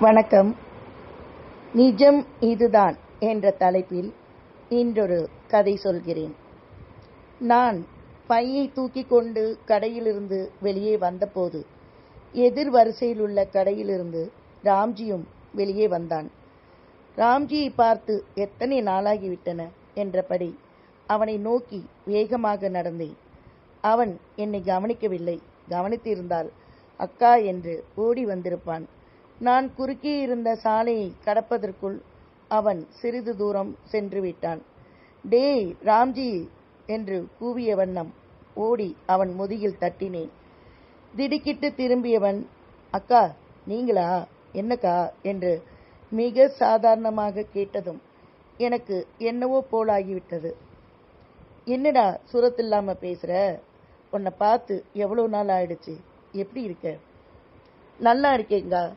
வணக்கம். நிஜம் இதுதான் என்ற தலைப்பில் இன்றொரு கதை சொல்கிறேன். நான் பையை தூக்கி கொண்டு கடையிலிருந்து வெளியே வந்தபோது எதிர் வரிசையில் உள்ள கடையிலிருந்து ராம்ஜியும் வெளியே வந்தான். ராம்ஜியை பார்த்து எத்தனை நாளாகிவிட்டன என்றபடி அவனை நோக்கி வேகமாக நடந்தேன். அவன் என்னை கவனிக்கவில்லை. கவனித்திருந்தால் அக்கா என்று ஓடி வந்திருப்பான். நான் குறுக்கே இருந்த சாலையை கடப்பதற்குள் அவன் சிறிது தூரம் சென்று விட்டான் டேய் ராம்ஜி என்று கூவிய வண்ணம் ஓடி அவன் முதுகில் தட்டினேன். திடுக்கிட்டு திரும்பியவன் அக்கா நீங்களா? என்னக்கா? என்று மிக சாதாரணமாக கேட்டதும் எனக்கு என்னவோ போலாகிவிட்டது. என்னடா சுரத்தில்லாம பேசுற? உன்னை பார்த்து எவ்வளோ நாள் ஆயிடுச்சு? எப்படி இருக்க? நல்லா இருக்கேங்கா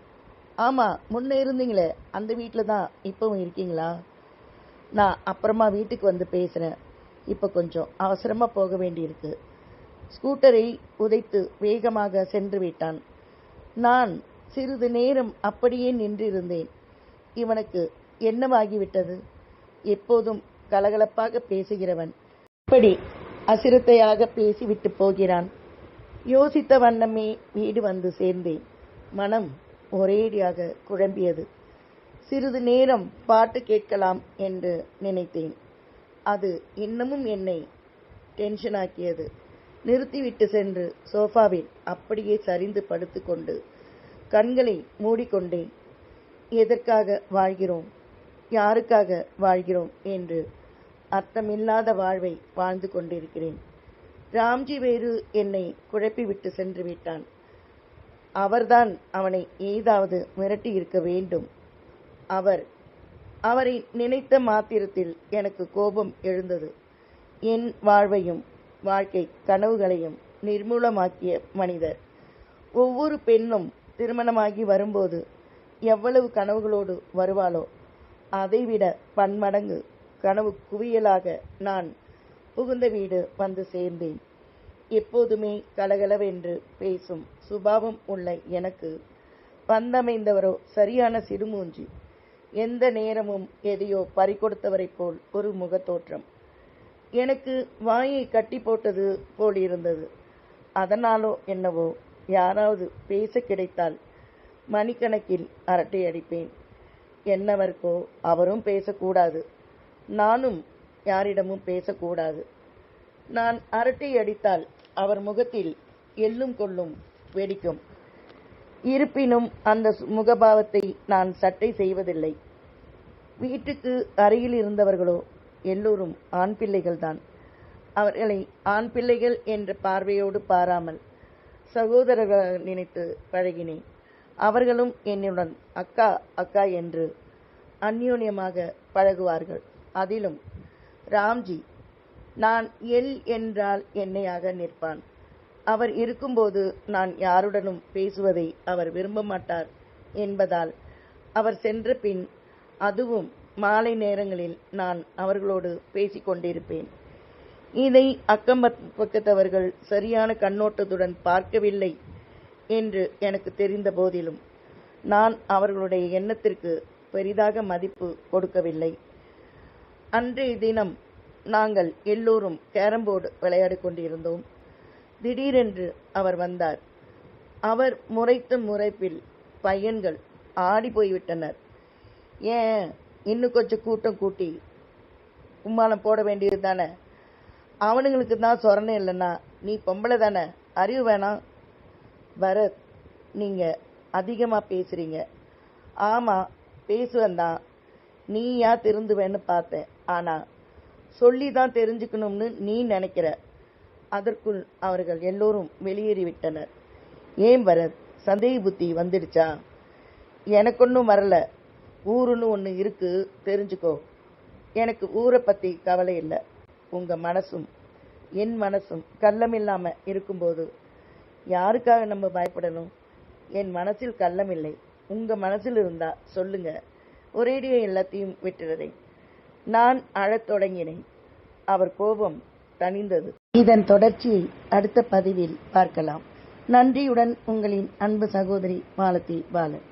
ஆமா முன்ன இருந்தீங்களே அந்த வீட்டில் தான் இப்பவும் இருக்கீங்களா? நான் அப்புறமா வீட்டுக்கு வந்து பேசுறேன். இப்போ கொஞ்சம் அவசரமா போக வேண்டியிருக்கு. ஸ்கூட்டரை உதைத்து வேகமாக சென்று விட்டான். நான் சிறிது நேரம் அப்படியே நின்றிருந்தேன். இவனுக்கு என்னவாகிவிட்டது? எப்போதும் கலகலப்பாக பேசுகிறவன். இப்படி அசிரத்தையாக பேசிவிட்டு போகிறான். யோசித்த வண்ணமே வீடு வந்து சேர்ந்தேன். மனம் ஒரேடியாக குழம்பியது. சிறிது நேரம் பாட்டு கேட்கலாம் என்று நினைத்தேன். அது இன்னமும் என்னை டென்ஷனாக்கியது நிறுத்திவிட்டு சென்று சோஃபாவில் அப்படியே சரிந்து படுத்துக்கொண்டு கண்களை மூடிக்கொண்டேன். எதற்காக வாழ்கிறோம்? யாருக்காக வாழ்கிறோம்? என்று அர்த்தமில்லாத வாழ்வை வாழ்ந்து கொண்டிருக்கிறேன். ராம்ஜி வேறு என்னை குழப்பிவிட்டு சென்று விட்டான். அவர்தான் அவனை ஏதாவது மிரட்டி இருக்க வேண்டும். அவர் அவரை நினைத்த மாத்திரத்தில் எனக்கு கோபம் எழுந்தது. என் வாழ்வையும் வாழ்க்கை கனவுகளையும் நிர்மூலமாக்கிய மனிதர். ஒவ்வொரு பெண்ணும் திருமணமாகி வரும்போது எவ்வளவு கனவுகளோடு வருவாளோ அதைவிட பன்மடங்கு கனவு குவியலாக நான் புகுந்த வீடு வந்து சேர்ந்தேன். எப்போதுமே கலகலவென்று பேசும் சுபாவம் உள்ள எனக்கு பந்தமைந்தவரோ சரியான சிறுமூஞ்சி. எந்த நேரமும் எதையோ பறிகொடுத்தவரைப் போல் ஒரு முகத்தோற்றம். எனக்கு வாயை கட்டி போட்டது போல் இருந்தது. அதனாலோ என்னவோ யாராவது பேச கிடைத்தால் மணிக்கணக்கில் அரட்டை அடிப்பேன். என்னவர்க்கோ அவரும் பேசக்கூடாது. நானும் யாரிடமும் பேசக்கூடாது. நான் அரட்டை அடித்தால் அவர் முகத்தில் எள்ளும் கொள்ளும் வெடிக்கும். இருப்பினும் அந்த முகபாவத்தை நான் சட்டை செய்வதில்லை. வீட்டுக்கு அருகில் இருந்தவர்களோ எல்லோரும் ஆண் பிள்ளைகள்தான். அவர்களை ஆண் பிள்ளைகள் என்ற பார்வையோடு பாராமல் சகோதரர்களாக நினைத்து பழகினேன். அவர்களும் என்னுடன் அக்கா அக்கா என்று அந்யோன்யமாக பழகுவார்கள். அதிலும் ராம்ஜி நான் எல் என்றால் என்னையாக நிற்பான். அவர் இருக்கும்போது நான் யாருடனும் பேசுவதை அவர் விரும்ப மாட்டார் என்பதால் அவர் சென்ற பின் அதுவும் மாலை நேரங்களில் நான் அவர்களோடு பேசிக் கொண்டிருப்பேன். இதை அக்கம் பக்கத்தவர்கள் சரியான கண்ணோட்டத்துடன் பார்க்கவில்லை என்று எனக்கு தெரிந்த போதிலும் நான் அவர்களுடைய எண்ணத்திற்கு பெரிதாக மதிப்பு கொடுக்கவில்லை. அன்றைய தினம் நாங்கள் எல்லோரும் கேரம்போர்டு விளையாடிக் கொண்டிருந்தோம். திடீரென்று அவர் வந்தார். அவர் முறைத்த முறைப்பில் பையன்கள் ஆடி போய்விட்டனர். ஏன்? இன்னும் கொஞ்சம் கூட்டம் கூட்டி கும்மாளம் போட வேண்டியது தானே? அவனுங்களுக்கு தான் சொரணை இல்லைன்னா நீ பொம்பளை தானே? அறிவு வேணாம். பரத் நீங்கள் அதிகமாக பேசுகிறீங்க ஆமாம் பேசுவேன் தான். நீயா திருந்துவேன்னு பார்த்தேன். ஆனால் சொல்லி தான் தெரிஞ்சுக்கணும்னு நீ நினைக்கிற. அதற்குள் அவர்கள் எல்லோரும் வெளியேறிவிட்டனர். ஏன் வர சந்தேக புத்தி வந்துடுச்சா? எனக்கு ஒன்றும் வரல. ஊருன்னு ஒன்று இருக்கு தெரிஞ்சுக்கோ. எனக்கு ஊரை பற்றி கவலை இல்லை. உங்கள் மனசும் என் மனசும் கள்ளமில்லாமல் இருக்கும்போது யாருக்காக நம்ம பயப்படணும்? என் மனசில் கள்ளம் இல்லை. உங்கள் மனசில் இருந்தால் சொல்லுங்கள் ஒரேடியே எல்லாத்தையும் விட்டுடுறேன் நான் அழத் தொடங்கினேன். அவர் கோபம் தணிந்தது. இதன் தொடர்ச்சியை அடுத்த பதிவில் பார்க்கலாம். நன்றியுடன் உங்களின் அன்பு சகோதரி மாலதி பாலன்.